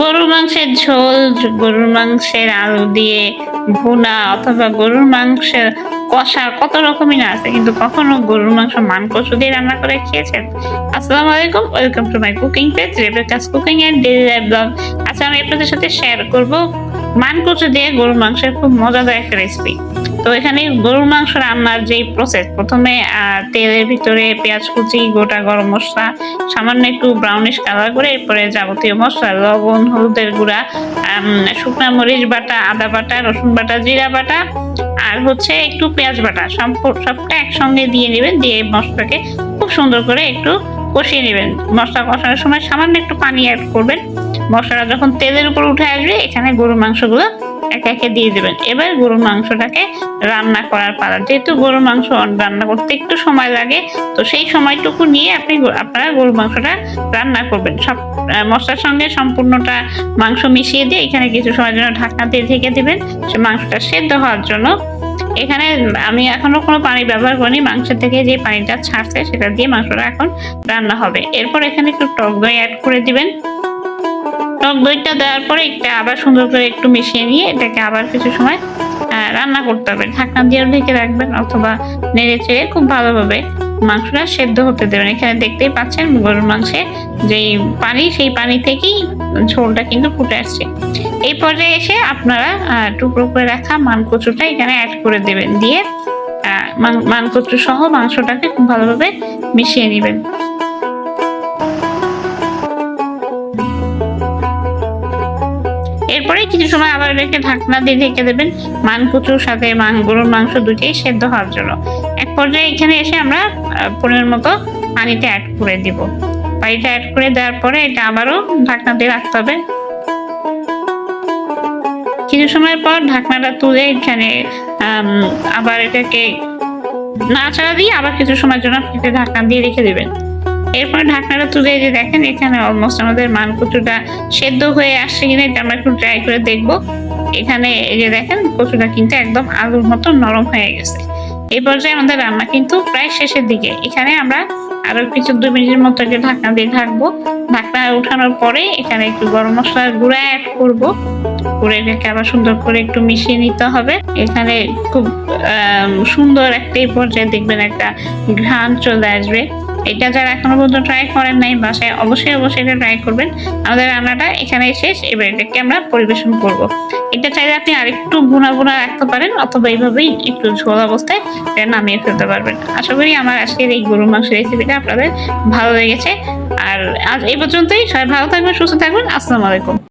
গরুর মাংসের ঝোল, গরুর মাংসের আলু দিয়ে ভুনা, অথবা গরুর মাংসের কষা, কত রকমই না আছে, কিন্তু কখনো গরুর মাংস মান কষু দিয়ে রান্না করে খেয়েছেন? আসসালামু আলাইকুম, welcome to my cooking page Rebecca's cooking and daily life blog. আচ্ছা আমি আপনাদের সাথে শেয়ার করব মান কচু দিয়ে গরুর মাংসের খুব মজাদার একটা রেসিপি তো এখানে গরুর মাংস রান্নার যে প্রসেস প্রথমে তেলের ভিতরে পেঁয়াজ কুচি, গোটা গরম মশলা, সামান্য একটু ব্রাউনিশ কালার করে এরপরে যাবতীয় মশলা, লবণ, হলুদের গুঁড়া শুকনা মরিচ বাটা, আদা বাটা, রসুন বাটা, জিরা বাটা, আর হচ্ছে একটু পেঁয়াজ বাটা। সবটা একসঙ্গে দিয়ে নেবেন, দিয়ে মশলাকে খুব সুন্দর করে একটু কষিয়ে নেবেন। মশলা কষানোর সময় সামান্য একটু পানি অ্যাড করবেন। মশলাটা যখন তেলের উপর উঠে আসবে, এখানে গরুর মাংসগুলো একে একে দিয়ে দেবেন। এবার গরুর মাংসটাকে রান্না করার পালা। যেহেতু গরুর মাংস রান্না করতে একটু সময় লাগে, তো সেই সময়টুকু নিয়ে আপনি আপনারা গরুর মাংসটা রান্না করবেন। সব মশলার সঙ্গে সম্পূর্ণটা মাংস মিশিয়ে দিয়ে এখানে কিছু সময়ের জন্য ঢাকনা দিয়ে ঢেকে দিবেন। সে মাংসটা সেদ্ধ হওয়ার জন্য এখানে আমি এখনও কোনো পানি ব্যবহার করিনি। মাংসের থেকে যে পানিটা ছাড়ছে, সেটা দিয়ে মাংসটা এখন রান্না হবে। এরপর এখানে একটু টক দই অ্যাড করে দিবেন। টক দইটা দেওয়ার পরে এটা আবার সুন্দর করে একটু মিশিয়ে নিয়ে এটাকে আবার কিছু সময় রান্না করতে হবে। ঢাকনা দিয়ে ঢেকে রাখবেন অথবা নেড়ে চেড়ে খুব ভালোভাবে মাংসটা সেদ্ধ হতে দেবেন। এখানে দেখতেই পাচ্ছেন গরুর মাংসে যেই পানি, সেই পানি থেকেই ঝোলটা কিন্তু ফুটে আসছে। এই পর্যায়ে এসে আপনারা টুকরো করে রাখা মানকচুটা এখানে অ্যাড করে দেবেন। দিয়ে মান- মানকচু সহ মাংসটাকে খুব ভালোভাবে মিশিয়ে নেবেন। এরপরে কিছু সময় আবার এটাকে ঢাকনা দিয়ে ঢেকে দেবেন। মানকুচুর সাথে মান গরুর মাংস দুটোই সেদ্ধ হওয়ার জন্য। এক পর্যায়ে এখানে এসে আমরা পরিমাণ মতো পানিটা অ্যাড করে দিব। পানিটা অ্যাড করে দেওয়ার পরে এটা আবারও ঢাকনা দিয়ে রাখতে হবে। কিছু সময় পর ঢাকনাটা তুলে এখানে আবার এটাকে নাড়াচাড়া দিয়ে আবার কিছু সময়ের জন্য ঢাকনা দিয়ে রেখে দেবেন। এরপর ঢাকনাটা তুলে যে দেখেন, এখানে অলমোস্ট আমাদের মানকচুটা সেদ্ধ হয়ে আসছে কিনা এটা আমরা একটু ট্রাই করে দেখব। এখানে এই যে দেখেন, কচুটা কিন্তু একদম আলুর মতো নরম হয়ে গেছে। এই পর্যায়ে আমাদের রান্না কিন্তু প্রায় শেষের দিকে। এখানে আমরা আরও কিছু দুই মিনিটের মতো একটু ঢাকনা দিয়ে ঢাকবো। ঢাকনা উঠানোর পরে এখানে একটু গরম মশলার গুঁড়া অ্যাড করব। করে এটাকে আবার সুন্দর করে একটু মিশিয়ে নিতে হবে। এখানে খুব সুন্দর একটা এই পর্যায়ে দেখবেন একটা ঘ্রাণ চলে আসবে। এটা যারা এখনও পর্যন্ত ট্রাই করেন নাই, বাসায় অবশ্যই অবশ্যই এটা ট্রাই করবেন। আমাদের রান্নাটা এখানে শেষ। এবার এটাকে আমরা পরিবেশন করব। এটা চাইলে আপনি আরেকটু ভুনা ভুনা রাখতে পারেন, অথবা এইভাবেই একটু ঝোল অবস্থায় এটা নামিয়ে ফেলতে পারবেন। আশা করি আমার আজকের এই গরুর মাংস রেসিপিটা আপনাদের ভালো লেগেছে। আর আজ এই পর্যন্তই। সবাই ভালো থাকবেন, সুস্থ থাকবেন। আসসালামু আলাইকুম।